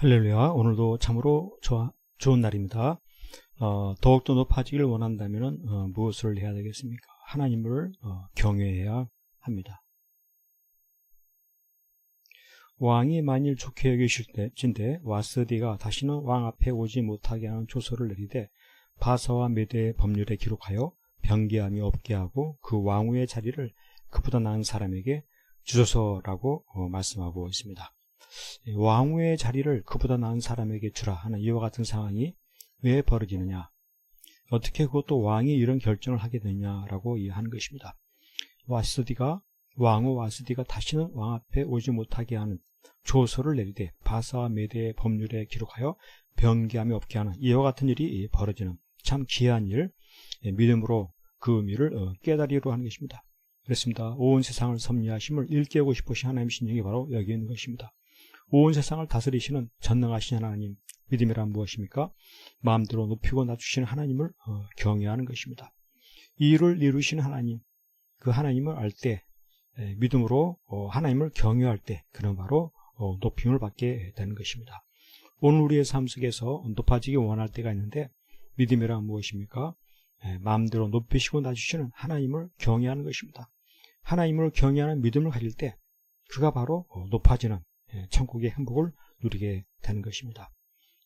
할렐루야. 오늘도 참으로 좋아, 좋은 날입니다. 어, 더욱더 높아지기를 원한다면 어, 무엇을 해야 되겠습니까? 하나님을 어, 경외해야 합니다. 왕이 만일 좋게 여기실 때인데 와스디가 다시는 왕 앞에 오지 못하게 하는 조서를 내리되 바사와 메대의 법률에 기록하여 변기함이 없게 하고 그 왕후의 자리를 그보다 나은 사람에게 주소서라고 어, 말씀하고 있습니다. 왕후의 자리를 그보다 나은 사람에게 주라 하는 이와 같은 상황이 왜 벌어지느냐? 어떻게 그것도 왕이 이런 결정을 하게 되냐라고 이해하는 것입니다. 와스디가 왕후 와스디가 다시는 왕 앞에 오지 못하게 하는 조서를 내리되 바사와 메대의 법률에 기록하여 변기함이 없게 하는 이와 같은 일이 벌어지는 참 귀한 일, 믿음으로 그 의미를 어, 깨달이로 하는 것입니다. 그렇습니다. 온 세상을 섭리하심을 일깨우고 싶으신 하나님의 신령이 바로 여기 있는 것입니다. 온 세상을 다스리시는 전능하신 하나님 믿음이란 무엇입니까? 마음대로 높이고 낮추시는 하나님을 어, 경외하는 것입니다. 이 일을 이루시는 하나님, 그 하나님을 알 때 믿음으로 어, 하나님을 경외할 때 그는 바로 어, 높임을 받게 되는 것입니다. 오늘 우리의 삶 속에서 높아지기 원할 때가 있는데 믿음이란 무엇입니까? 마음대로 높이시고 낮추시는 하나님을 경외하는 것입니다. 하나님을 경외하는 믿음을 가질 때 그가 바로 높아지는 천국의 행복을 누리게 되는 것입니다.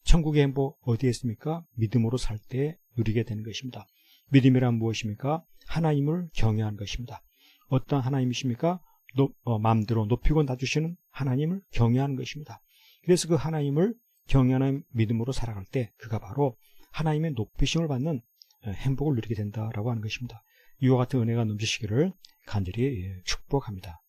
천국의 행복 어디에 있습니까? 믿음으로 살 때 누리게 되는 것입니다. 믿음이란 무엇입니까? 하나님을 경외하는 것입니다. 어떤 하나님이십니까? 노, 어, 마음대로 높이고 낮추시는 하나님을 경외하는 것입니다. 그래서 그 하나님을 경외하는 믿음으로 살아갈 때 그가 바로 하나님의 높이심을 받는 행복을 누리게 된다라고 하는 것입니다. 이와 같은 은혜가 넘치시기를 간절히 축복합니다.